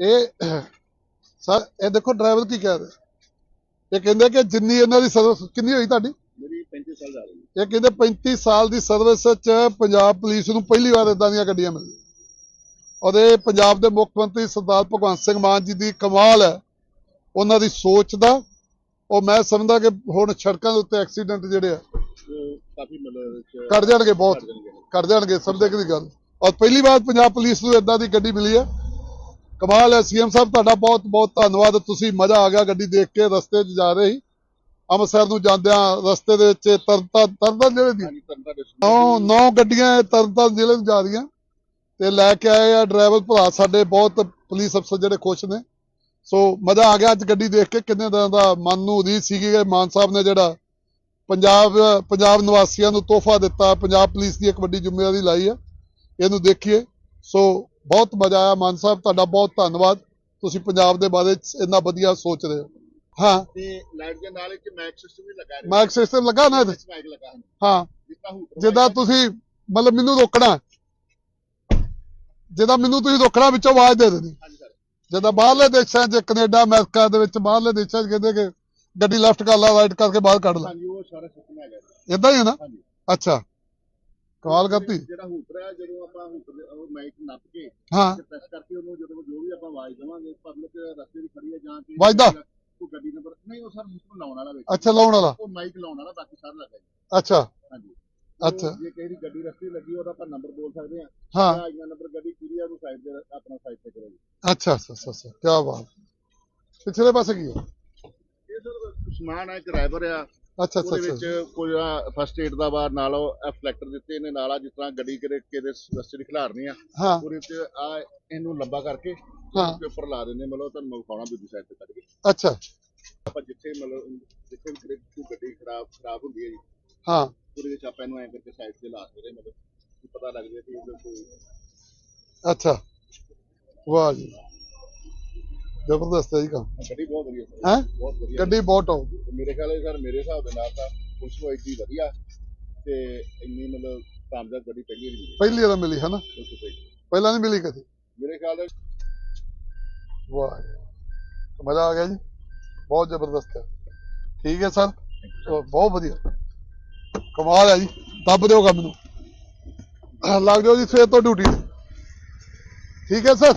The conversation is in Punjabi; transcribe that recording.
ਇਹ ਸਰ ਇਹ ਦੇਖੋ ਡਰਾਈਵਰ ਕੀ ਕਹਿ ਰਿਹਾ। ਇਹ ਕਹਿੰਦੇ ਕਿ ਜਿੰਨੀ ਇਹਨਾਂ ਦੀ ਸਰਵਿਸ ਕਿੰਨੀ ਹੋਈ ਤੁਹਾਡੀ? ਮੇਰੀ 35 ਸਾਲ ਦਾ ਇਹ ਕਹਿੰਦੇ 35 ਸਾਲ ਦੀ ਸਰਵਿਸ ਚ ਪੰਜਾਬ ਪੁਲਿਸ ਨੂੰ ਪਹਿਲੀ ਵਾਰ ਇਦਾਂ ਦੀਆਂ ਗੱਡੀਆਂ ਮਿਲੀਆਂ। ਉਹਦੇ ਪੰਜਾਬ ਦੇ ਮੁੱਖ ਮੰਤਰੀ ਸਰਦਾਰ ਭਗਵੰਤ ਸਿੰਘ ਮਾਨ ਜੀ ਦੀ ਕਮਾਲ ਹੈ। ਉਹਨਾਂ ਦੀ ਸੋਚ ਦਾ। ਉਹ ਮੈਂ ਸਮਝਦਾ ਕਿ ਹੁਣ ਸੜਕਾਂ ਦੇ ਉੱਤੇ ਐਕਸੀਡੈਂਟ ਜਿਹੜੇ ਆ ਕਾਫੀ ਮਤਲਬ ਘਟ ਜਾਣਗੇ ਬਹੁਤ। ਘੱਟ ਜਾਣਗੇ। ਸਮਝਦੇ ਦੀ ਗੱਲ। ਔਰ ਪਹਿਲੀ ਵਾਰ ਪੰਜਾਬ ਪੁਲਿਸ ਨੂੰ ਇਦਾਂ ਦੀ ਗੱਡੀ ਮਿਲੀ ਹੈ। ਕਮਾਲ ਹੈ ਸੀਐਮ ਸਾਹਿਬ ਤੁਹਾਡਾ ਬਹੁਤ ਬਹੁਤ ਧੰਨਵਾਦ। ਤੁਸੀਂ ਮਜ਼ਾ ਆ ਗਿਆ ਗੱਡੀ ਦੇਖ ਕੇ ਰਸਤੇ 'ਚ ਜਾ ਰਹੇ ਸੀ ਅੰਮ੍ਰਿਤਸਰ ਨੂੰ ਜਾਂਦਿਆਂ ਰਸਤੇ ਦੇ ਵਿੱਚ ਤਰਤਾ ਤਰਤਾ ਜਿਹੜੇ ਦੀ? ਨੌ ਨੌ ਗੱਡੀਆਂ ਤਰਨਤਾਰਨ ਜ਼ਿਲ੍ਹੇ ਨੂੰ ਜਾ ਰਹੀਆਂ। ਤੇ ਲੈ ਕੇ ਆਏ ਆ ਡਰਾਈਵਰ ਭਰਾ ਸਾਡੇ ਬਹੁਤ ਪੁਲਿਸ ਅਫਸਰ ਜਿਹੜੇ ਖੁਸ਼ ਨੇ। ਸੋ ਮਜ਼ਾ ਆ ਗਿਆ ਅੱਜ ਗੱਡੀ ਦੇਖ ਕੇ। ਕਿੰਨੇ ਦਿਨਾਂ ਦਾ ਮਨ ਨੂੰ ਉਦੀਤ ਸੀਗੀ ਕਿ ਮਾਨ ਸਾਹਿਬ ਨੇ ਜਿਹੜਾ ਪੰਜਾਬ ਪੰਜਾਬ ਨਿਵਾਸੀਆਂ ਨੂੰ ਤੋਹਫਾ ਦਿੱਤਾ ਪੰਜਾਬ ਪੁਲਿਸ ਦੀ ਇੱਕ ਵੱਡੀ ਜ਼ਿੰਮੇਵਾਰੀ ਲਾਈ ਹੈ ਇਹਨੂੰ ਦੇਖੀਏ। ਸੋ ਬਹੁਤ ਮਜ਼ਾ ਆਇਆ ਮਾਨ ਸਾਹਿਬ ਤੁਹਾਡਾ ਬਹੁਤ ਧੰਨਵਾਦ। ਤੁਸੀਂ ਪੰਜਾਬ ਦੇ ਬਾਰੇ ਇੰਨਾ ਵਧੀਆ ਸੋਚ ਰਹੇ ਹੋ। ਹਾਂ। ਤੇ ਲਾਈਟ ਦੇ ਨਾਲ ਇੱਕ ਮੈਕ ਸਿਸਟਮ ਵੀ ਲੱਗਾ ਰਿਹਾ ਸਿਸਟਮ ਲੱਗਾ ਨਾ ਹੈ। ਜਿੱਦਾਂ ਤੁਸੀਂ ਮਤਲਬ ਮੈਨੂੰ ਰੋਕਣਾ। ਜਿੱਦਾਂ ਮੈਨੂੰ ਤੁਸੀਂ ਰੋਕਣਾ ਵਿੱਚੋਂ ਆਵਾਜ਼ ਦੇ ਦੇਣੀ ਜਿੱਦਾਂ ਬਾਹਰਲੇ ਦੇਸ਼ਾਂ 'ਚ ਕੈਨੇਡਾ ਅਮਰੀਕਾ ਦੇ ਵਿੱਚ ਬਾਹਰਲੇ ਦੇਸ਼ਾਂ 'ਚ ਕਹਿੰਦੇ ਕਿ ਗੱਡੀ ਲੈਫਟ ਕਰ ਲਾ ਰਾਈਟ ਕਰਕੇ ਬਾਹਰ ਕੱਢ ਲਾ। ਹਾਂਜੀ ਉਹ ਸਾਰਾ ਸਿਸਟਮ ਹੈਗਾ। ਇਦਾਂ ਹੀ ਹੈ ਨਾ? ਅੱਛਾ। ਕਮਾਲ ਕਰਤੀ। ਜਿਹੜਾ ਹੂਟਰ ਹੈ ਜਦੋਂ ਆਪਾਂ ਹੂਟਰ ਉਹ ਮਾਈਕ ਨੱਪ ਕੇ ਹਾਂ। ਪ੍ਰੈਸ ਕਰਕੇ ਉਹਨੂੰ ਜਦੋਂ ਜੋ ਵੀ ਆਪਾਂ ਆਵਾਜ਼ ਦੇਵਾਂਗੇ ਪਬਲਿਕ ਰਸਤੇ ਦੀ ਖੜੀ ਹੈ ਜਾਂ ਕਿ ਵੱਜਦਾ? ਉਹ ਗੱਡੀ ਨੰਬਰ ਨਹੀਂ ਉਹ ਸਰ ਸਿਸਟਮ ਲਾਉਣ ਵਾਲਾ ਵਿੱਚ। ਅੱਛਾ ਲਾਉਣ ਵਾਲਾ। ਉਹ ਮਾਈਕ ਲਾਉਣ ਵਾਲਾ ਬਾਕੀ ਸਾਰਾ ਲੱਗਾ ਅੱਛਾ। ਹਾਂਜੀ। ਅੱਛਾ। ਜੇ ਕਿਸੇ ਦੀ ਗੱਡੀ ਰਸਤੇ ਲੱਗੀ ਉਹਦਾ ਆਪਾਂ ਨੰਬਰ ਬੋਲ ਸਕਦੇ ਹਾਂ। ਹਾਂ। ਇੰਨਾ ਨੰਬਰ ਗੱਡੀ ਕਿਹਦੀ ਆ ਉਹਨੂੰ ਸਾਈਡ ਤੇ ਆਪਣਾ ਸਾਈਡ ਤੇ ਕਰੋ ਅੱਛਾ ਅੱਛਾ ਅੱਛਾ ਕੀ ਬਾਤ। ਪਿਛਲੇ ਪਾਸੇ ਕੀ ਹੈ? ਇਹ ਸਰ ਸਮਾਨ ਹੈ ਡਰਾਈਵਰ ਆ। ਅੱਛਾ ਅੱਛਾ ਉਹਦੇ ਅੱਛਾ। ਵਿੱਚ ਕੋਈ ਫਸਟ ਏਡ ਦਾ ਬਾਰ ਨਾਲ ਉਹ ਫਲੈਕਟਰ ਦਿੱਤੇ ਨੇ ਨਾਲ ਆ ਜਿਸ ਤਰ੍ਹਾਂ ਗੱਡੀ ਕਿਤੇ ਕਿਤੇ ਰਸਤੇ ਦੀ ਖਿਲਾਰਨੀ ਆ। ਹਾਂ। ਉਹਦੇ ਆ ਇਹਨੂੰ ਲੰਬਾ ਕਰਕੇ ਹਾਂ। ਉਹਦੇ ਉੱਪਰ ਲਾ ਦਿੰਦੇ ਮਤਲਬ ਤੁਹਾਨੂੰ ਵਿਖਾਉਣਾ ਦੂਜੀ ਸਾਈਡ ਤੇ ਕੱਢ ਕੇ। ਅੱਛਾ। ਆਪਾਂ ਜਿੱਥੇ ਮਤਲਬ ਜਿੱਥੇ ਵੀ ਕਿਤੇ ਕੋਈ ਗੱਡੀ ਖਰਾਬ ਖਰਾਬ ਹੁੰਦੀ ਹੈ ਜੀ ਹਾਂ। ਉਹਦੇ ਵਿੱਚ ਆਪਾਂ ਇਹਨੂੰ ਐਂ ਕਰਕੇ ਸਾਈਡ ਤੇ ਲਾ ਸਕਦੇ ਮਤਲਬ ਕਿ ਪਤਾ ਲੱਗ ਜਾਏ ਕਿ ਉਹਦੇ ਕੋਈ ਅੱਛਾ। ਵਾਹ ਜੀ। ਜ਼ਬਰਦਸਤ ਹੈ ਜੀ ਕੰਮ। ਗੱਡੀ ਬਹੁਤ ਵਧੀਆ ਸਰ। ਹੈ? ਬਹੁਤ ਵਧੀਆ। ਗੱਡੀ ਬਹੁਤ ਟੌਪ ਮੇਰੇ ਖਿਆਲ ਹੈ ਸਰ ਮੇਰੇ ਹਿਸਾਬ ਦੇ ਨਾਲ ਤਾਂ ਪੁਲਿਸ ਨੂੰ ਐਡੀ ਵਧੀਆ ਤੇ ਇੰਨੀ ਮਤਲਬ ਕਾਮਯਾਬ ਗੱਡੀ ਪਹਿਲੀ ਵਾਰੀ ਮਿਲੀ। ਪਹਿਲੀ ਵਾਰ ਮਿਲੀ ਹੈ ਨਾ ਪਹਿਲਾਂ। ਨਹੀਂ ਮਿਲੀ ਕਦੀ? ਮੇਰੇ ਖਿਆਲ ਹੈ ਵਾਹ। ਮਜ਼ਾ ਆ ਗਿਆ ਜੀ। ਬਹੁਤ ਜ਼ਬਰਦਸਤ ਹੈ। ਠੀਕ ਹੈ ਸਰ। ਬਹੁਤ ਵਧੀਆ। ਕਮਾਲ ਹੈ ਜੀ। ਦੱਬ ਦਿਓ ਕੰਮ ਨੂੰ। ਲੱਗ ਜਾਓ ਜੀ ਸਵੇਰ ਤੋਂ ਡਿਊਟੀ ਠੀਕ ਹੈ ਸਰ।